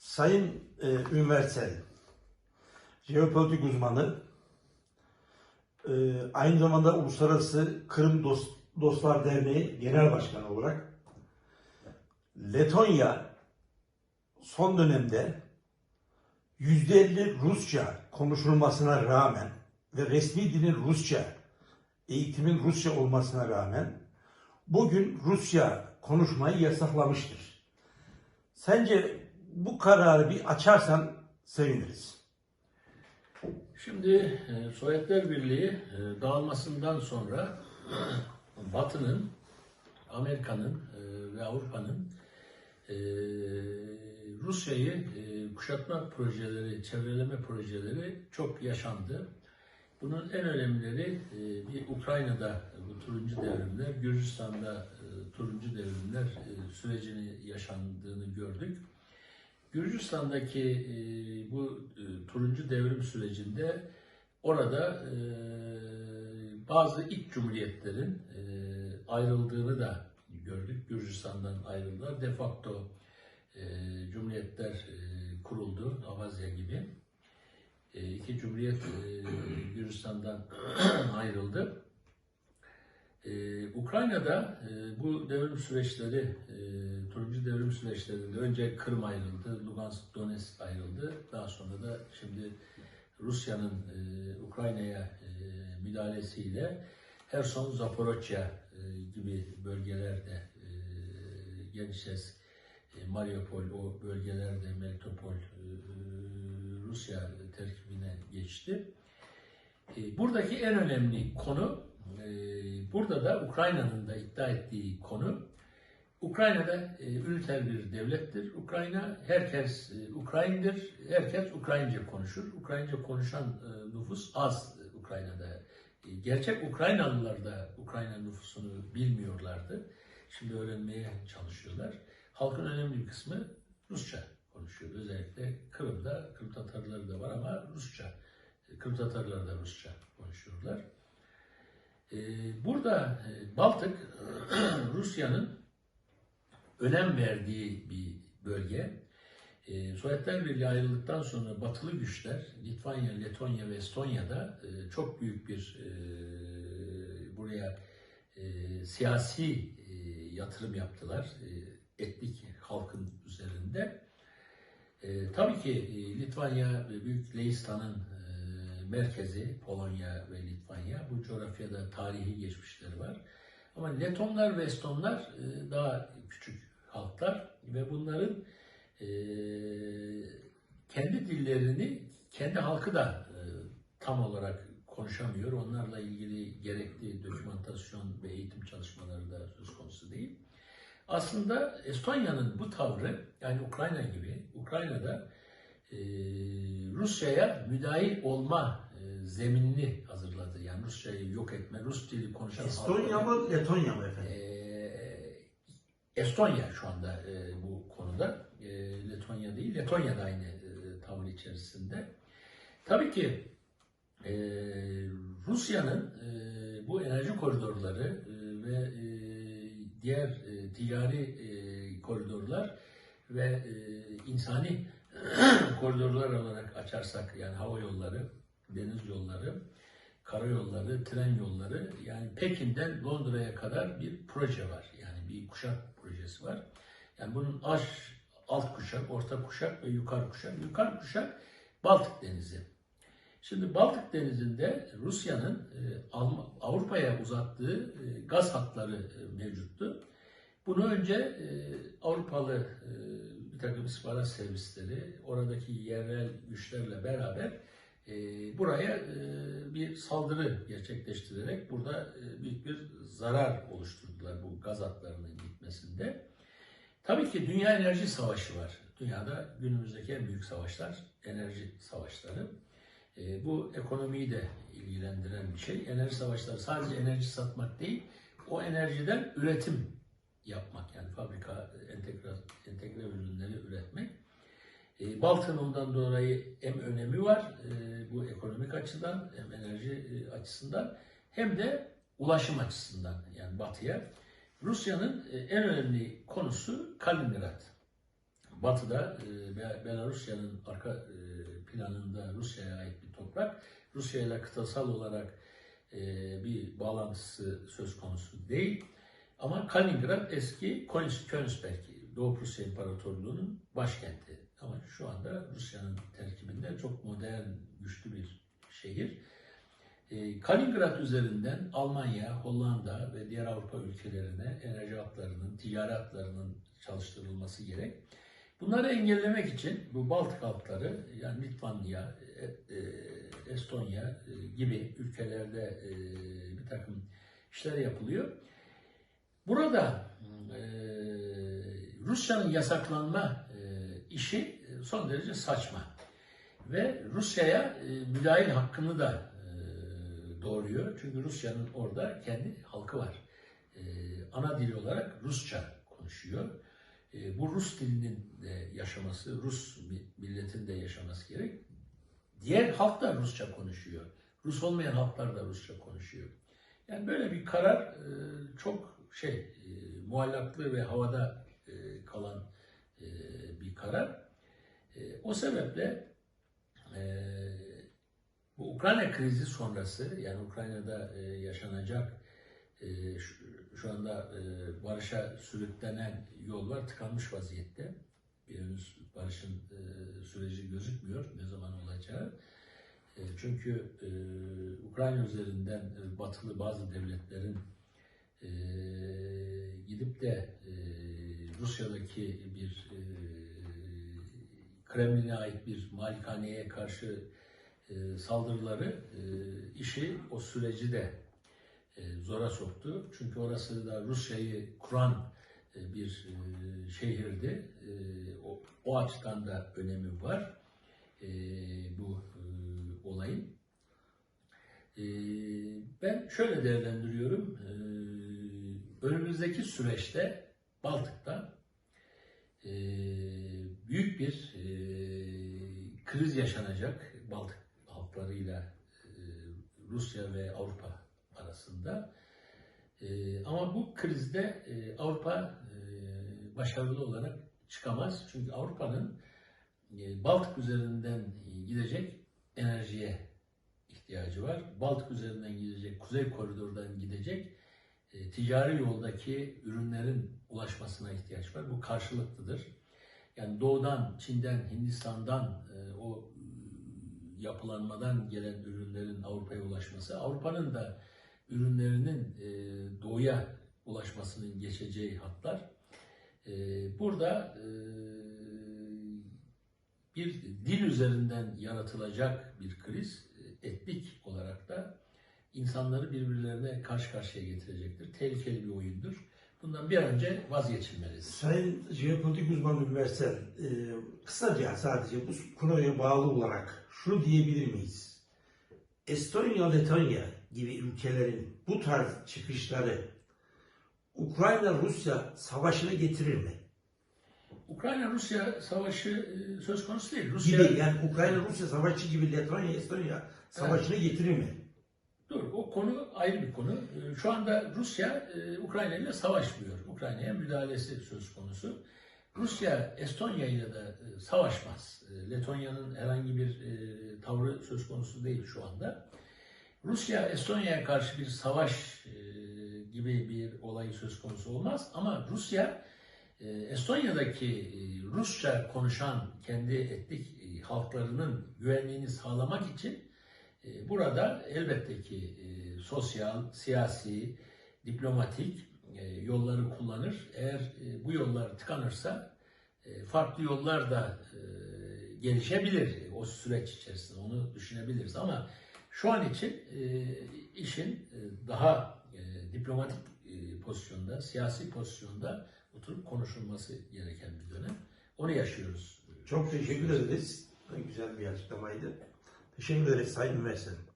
Sayın e, Ünversel, jeopolitik uzmanı, e, aynı zamanda Uluslararası Kırım Dost, Dostlar Derneği Genel Başkanı olarak Letonya son dönemde %50 Rusça konuşulmasına rağmen ve resmi dilin Rusça, eğitimin Rusça olmasına rağmen bugün Rusça konuşmayı yasaklamıştır. Sence bu kararı bir açarsan seviniriz. Şimdi e, Sovyetler Birliği e, dağılmasından sonra Batı'nın, Amerika'nın e, ve Avrupa'nın Rusya'yı kuşatma projeleri, çevreleme projeleri çok yaşandı. Bunun en önemlileri bir Ukrayna'da bu turuncu devrimler, Gürcistan'da turuncu devrimler sürecini yaşandığını gördük. Gürcistan'daki e, bu e, turuncu devrim sürecinde orada e, bazı iç cumhuriyetlerin ayrıldığını da gördük. Gürcistan'dan ayrıldılar. De facto cumhuriyetler kuruldu. Avazya gibi. E, iki cumhuriyet Gürcistan'dan ayrıldı. Ee, Ukrayna'da e, bu devrim süreçleri, e, turuncu devrim süreçlerinde önce Kırım ayrıldı, Lugansk, Donetsk ayrıldı. Daha sonra da şimdi Rusya'nın e, Ukrayna'ya e, müdahalesiyle Herson, Zaporojye e, gibi bölgelerde e, Genişes, e, Mariupol o bölgelerde Melitopol e, Rusya terkibine geçti. E, buradaki en önemli konu ee, burada da Ukrayna'nın da iddia ettiği konu Ukrayna'da e, üniter bir devlettir. Ukrayna herkes e. Herkes Ukraynaca konuşur. Ukraynaca konuşan e, nüfus az e, Ukrayna'da. E, gerçek Ukraynalılar da Ukrayna nüfusunu bilmiyorlardı. Şimdi öğrenmeye çalışıyorlar. Halkın önemli bir kısmı Rusça konuşuyor. Özellikle Kırım'da, Kırım Tatarları da var ama Rusça. Kırım Tatarları da Rusça konuşuyorlar. Ee, Burada e, Baltık Rusya'nın önem verdiği bir bölge. Ee, Sovyetler Birliği ayrıldıktan sonra batılı güçler Litvanya, Letonya ve Estonya'da e, çok büyük bir e, buraya siyasi yatırım yaptılar etnik halkın üzerinde. Tabii ki Litvanya Büyük Leistan'ın merkezi Polonya ve Litvanya. Bu coğrafyada tarihi geçmişleri var. Ama Letonlar ve Estonlar e, daha küçük halklar ve bunların e, kendi dillerini kendi halkı da e, tam olarak konuşamıyor. Onlarla ilgili gerekli dokümantasyon ve eğitim çalışmaları da söz konusu değil. Aslında Estonya'nın bu tavrı yani Ukrayna gibi Ukrayna'da e, Rusya'ya müdahil olma e, zeminini hazırladı. Yani Rusya'yı yok etme, Rus dili konuşan Estonya mı, Letonya mı efendim? e, Estonya şu anda e, bu konuda. E, Letonya değil, Letonya da aynı e, tavır içerisinde. Tabii ki e, Rusya'nın e, bu enerji koridorları e, ve e, diğer e, ticari e, koridorlar ve e, insani koridorlar olarak açarsak yani hava yolları, deniz yolları, karayolları, tren yolları yani Pekin'den Londra'ya kadar bir proje var. Yani bir kuşak projesi var. Yani bunun aş, alt kuşak, orta kuşak ve yukarı kuşak. Yukarı kuşak Baltık Denizi. Şimdi Baltık Denizi'nde Rusya'nın e, Avrupa'ya uzattığı e, gaz hatları e, mevcuttu. Bunu önce Avrupalı takım istihbarat servisleri oradaki yerel güçlerle beraber e, buraya e, bir saldırı gerçekleştirerek burada e, büyük bir zarar oluşturdular bu gaz hatlarının gitmesinde. Tabii ki dünya enerji savaşı var. Dünyada günümüzdeki en büyük savaşlar enerji savaşları. E, bu ekonomiyi de ilgilendiren bir şey. Enerji savaşları sadece enerji satmak değil, o enerjiden üretim yapmak yani fabrika entegre, entegre ürünleri üretmek. E, Baltın ondan dolayı hem önemi var e, bu ekonomik açıdan hem enerji e, açısından hem de ulaşım açısından yani batıya. Rusya'nın e, en önemli konusu Kaliningrad. batıda e, Be- Belarusya'nın arka e, planında Rusya'ya ait bir toprak. Rusya ile kıtasal olarak e, bir bağlantısı söz konusu değil. Ama Kaliningrad eski Königs- Königsberg, Doğu Prusya İmparatorluğu'nun başkenti. Ama şu anda Rusya'nın terkibinde çok modern, güçlü bir şehir. E, Kaliningrad üzerinden Almanya, Hollanda ve diğer Avrupa ülkelerine enerji hatlarının, ticari hatlarının çalıştırılması gerek. Bunları engellemek için bu Baltık halkları yani Litvanya, e, e, Estonya e, gibi ülkelerde bir takım işler yapılıyor. Burada e, Rusya'nın yasaklanma e, işi son derece saçma ve Rusya'ya e, müdahil hakkını da e, doğuruyor. Çünkü Rusya'nın orada kendi halkı var. E, ana dili olarak Rusça konuşuyor. E, bu Rus dilinin de yaşaması, Rus mi- milletin de yaşaması gerek. Diğer halk da Rusça konuşuyor. Rus olmayan halklar da Rusça konuşuyor. Yani böyle bir karar e, çok şey e, muallaklı ve havada e, kalan e, bir karar. E, o sebeple e, bu Ukrayna krizi sonrası yani Ukrayna'da e, yaşanacak e, şu, şu anda e, barışa sürüklenen yollar tıkanmış vaziyette. Bir henüz barışın e, süreci gözükmüyor ne zaman olacağı. E, çünkü e, Ukrayna üzerinden e, batılı bazı devletlerin e, gidip de e, Rusya'daki bir e, Kremlin'e ait bir malikaneye karşı e, saldırıları e, işi o süreci de e, zora soktu. Çünkü orası da Rusya'yı kuran e, bir e, şehirdi. E, o, o açıdan da önemi var e, bu e, olayın. E, ben şöyle değerlendiriyorum. E, önümüzdeki süreçte Baltık'ta e, büyük bir e, kriz yaşanacak Baltık halklarıyla e, Rusya ve Avrupa arasında. E, ama bu krizde e, Avrupa e, başarılı olarak çıkamaz. Çünkü Avrupa'nın e, Baltık üzerinden gidecek enerjiye ihtiyacı var. Baltık üzerinden gidecek, Kuzey Koridor'dan gidecek e, ticari yoldaki ürünlerin ulaşmasına ihtiyaç var. Bu karşılıklıdır. Yani doğudan, Çin'den, Hindistan'dan e, o e, yapılanmadan gelen ürünlerin Avrupa'ya ulaşması, Avrupa'nın da ürünlerinin doğuya ulaşmasının geçeceği hatlar. Burada bir dil üzerinden yaratılacak bir kriz, etnik olarak da insanları birbirlerine karşı karşıya getirecektir. Tehlikeli bir oyundur. Bundan bir an önce vazgeçilmelidir. Sayın jeopolitik uzmanı Üniversitel, e, kısaca sadece bu konuya bağlı olarak şunu diyebilir miyiz? Estonya, Letonya gibi ülkelerin bu tarz çıkışları Ukrayna-Rusya savaşını getirir mi? Ukrayna-Rusya savaşı e, söz konusu değil. Rusya, Gibi yani Ukrayna-Rusya savaşı gibi Letonya, Estonya savaşını getirir mi? Dur o konu ayrı bir konu. E, Şu anda Rusya e, Ukrayna ile savaşmıyor. Ukrayna'ya müdahalesi söz konusu. Rusya Estonya ile de e, savaşmaz. E, Letonya'nın herhangi bir tavrı söz konusu değil şu anda. Rusya Estonya'ya karşı bir savaş gibi bir olay söz konusu olmaz ama Rusya Estonya'daki Rusça konuşan kendi etnik halklarının güvenliğini sağlamak için burada elbette ki e, sosyal, siyasi, diplomatik e, yolları kullanır. Eğer e, bu yollar tıkanırsa farklı yollar da gelişebilir o süreç içerisinde onu düşünebiliriz ama şu an için işin daha diplomatik pozisyonda, siyasi pozisyonda oturup konuşulması gereken bir dönem. Onu yaşıyoruz. Çok teşekkür ederiz. Güzel bir açıklamaydı. Teşekkür ederiz Sayın Üniversitel.